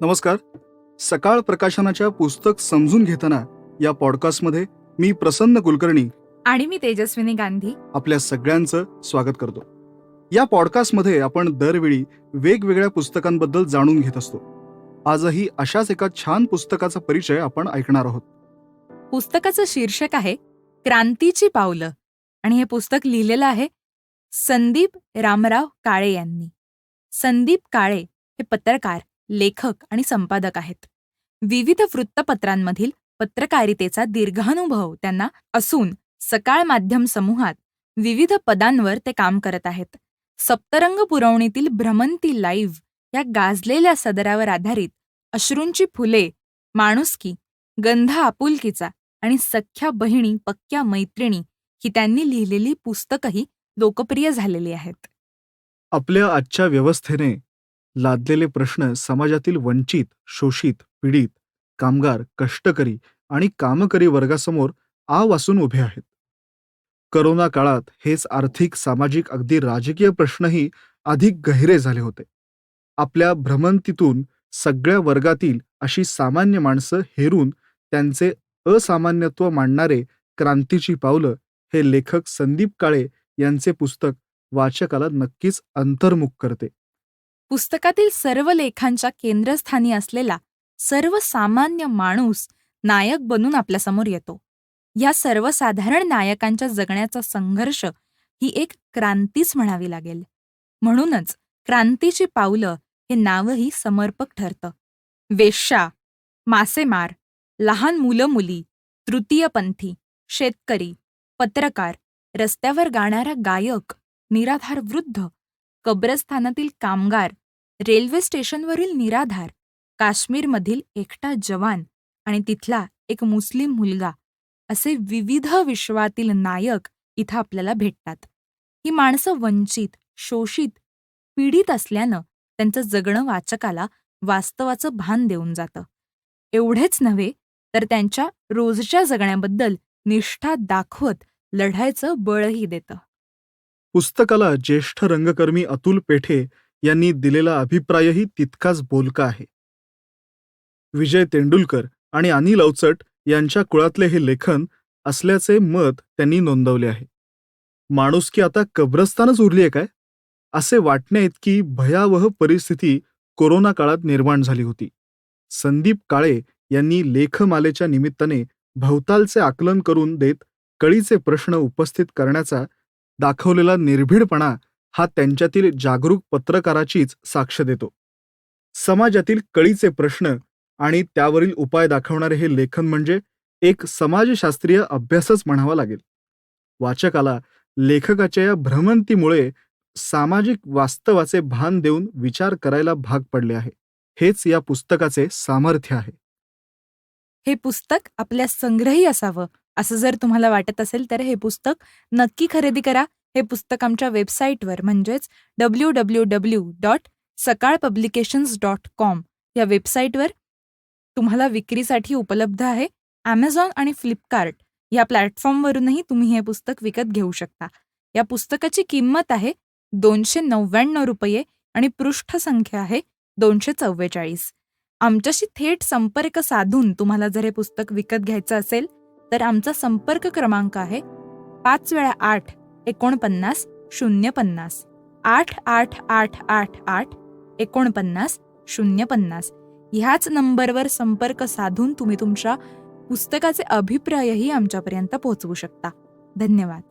नमस्कार. सकाळ प्रकाशनाच्या पुस्तक समजून घेताना या पॉडकास्टमध्ये मी प्रसन्न कुलकर्णी आणि मी तेजस्विनी गांधी. आपल्या सगळ्यांचं स्वागत करतो. या पॉडकास्टमध्ये आपण दरवेळी वेगवेगळ्या पुस्तकांबद्दल जाणून घेत असतो. आजही अशाच एका छान पुस्तकाचा परिचय आपण ऐकणार आहोत. पुस्तकाचं शीर्षक आहे क्रांतीची पावलं. आणि हे पुस्तक लिहिलेलं आहे संदीप रामराव काळे यांनी. संदीप काळे हे पत्रकार. लेखक आणि संपादक आहेत. विविध वृत्तपत्रांमधील पत्रकारितेचा दीर्घानुभव त्यांना असून सकाळ माध्यम समूहात विविध पदांवर ते काम करत आहेत. सप्तरंग पुरवणीतील भ्रमंती लाईव्ह या गाजलेल्या सदरावर आधारित अश्रूंची फुले माणुसकी गंध आपुलकीचा आणि सख्या बहिणी पक्क्या मैत्रिणी ही त्यांनी लिहिलेली पुस्तकही लोकप्रिय झालेली आहेत. आपल्या आजच्या व्यवस्थेने लादलेले प्रश्न समाजातील वंचित शोषित पीडित कामगार कष्टकरी आणि कामकरी वर्गासमोर आ वासून उभे आहेत. करोना काळात हेच आर्थिक सामाजिक अगदी राजकीय प्रश्नही अधिक गहिरे झाले होते. आपल्या भ्रमंतीतून सगळ्या वर्गातील अशी सामान्य माणसं हेरून त्यांचे असामान्यत्व मांडणारे क्रांतीची पावलं हे लेखक संदीप काळे यांचे पुस्तक वाचकाला नक्कीच अंतर्मुख करते. पुस्तकातील सर्व लेखांच्या केंद्रस्थानी असलेला सर्वसामान्य माणूस नायक बनून आपल्यासमोर येतो. या सर्वसाधारण नायकांच्या जगण्याचा संघर्ष ही एक क्रांतीच म्हणावी लागेल. म्हणूनच क्रांतीची पावलं हे नावही समर्पक ठरतं. वेश्या मासेमार लहान मुलं मुली तृतीयपंथी शेतकरी पत्रकार रस्त्यावर गाणारा गायक निराधार वृद्ध कब्रस्थानातील कामगार रेल्वे स्टेशनवरील निराधार काश्मीरमधील एकटा जवान आणि तिथला एक मुस्लिम मुलगा असे विविध विश्वातील नायक इथं आपल्याला भेटतात. ही माणसं वंचित शोषित पीडित असल्यानं त्यांचं जगणं वाचकाला वास्तवाचं भान देऊन जातं. एवढेच नव्हे तर त्यांच्या रोजच्या जगण्याबद्दल निष्ठा दाखवत लढायचं बळही देतं. पुस्तकाला ज्येष्ठ रंगकर्मी अतुल पेठे यांनी दिलेला अभिप्रायही तितकाच बोलका आहे. विजय तेंडुलकर आणि अनिल अवचट यांच्या कुळातले हे लेखन असल्याचे मत त्यांनी नोंदवले आहे. माणुसकी आता कब्रस्तानच उरली आहे काय? असे वाटण्याइतकी भयावह परिस्थिती कोरोना काळात निर्माण झाली होती. संदीप काळे यांनी लेखमालेच्या निमित्ताने भवतालचे आकलन करून देत कळीचे प्रश्न उपस्थित करण्याचा दाखवलेला निर्भीडपणा हा त्यांच्यातील जागरूक पत्रकाराचीच साक्ष देतो. समाजातील कळीचे प्रश्न आणि त्यावरील उपाय दाखवणारे हे लेखन म्हणजे एक समाजशास्त्रीय अभ्यासच म्हणावा लागेल. वाचकाला लेखकाच्या या भ्रमंतीमुळे सामाजिक वास्तवाचे भान देऊन विचार करायला भाग पडले आहे. हेच या पुस्तकाचे सामर्थ्य आहे. हे पुस्तक आपल्या संग्रही असावं. असं जर तुम्हाला वाटत असेल तर हे पुस्तक नक्की खरेदी करा. हे पुस्तक आमच्या वेबसाईटवर म्हणजेच W W W dot Sakal publications dot com या वेबसाईटवर तुम्हाला विक्रीसाठी उपलब्ध आहे. ॲमेझॉन आणि फ्लिपकार्ट या प्लॅटफॉर्मवरूनही तुम्ही हे पुस्तक विकत घेऊ शकता. या पुस्तकाची किंमत आहे दोनशे नव्याण्णव रुपये आणि पृष्ठसंख्या आहे दोनशे चव्वेचाळीस. आमच्याशी थेट संपर्क साधून तुम्हाला जर हे पुस्तक विकत घ्यायचं असेल तर आमचा संपर्क क्रमांक आहे पाच वेळा आठ एकोणपन्नास शून्य पन्नास आठ आठ आठ आठ आठ एकोणपन्नास शून्य पन्नास ह्याच नंबरवर संपर्क साधून तुम्ही तुमच्या पुस्तकाचे अभिप्रायही आमच्यापर्यंत पोहोचवू शकता. धन्यवाद.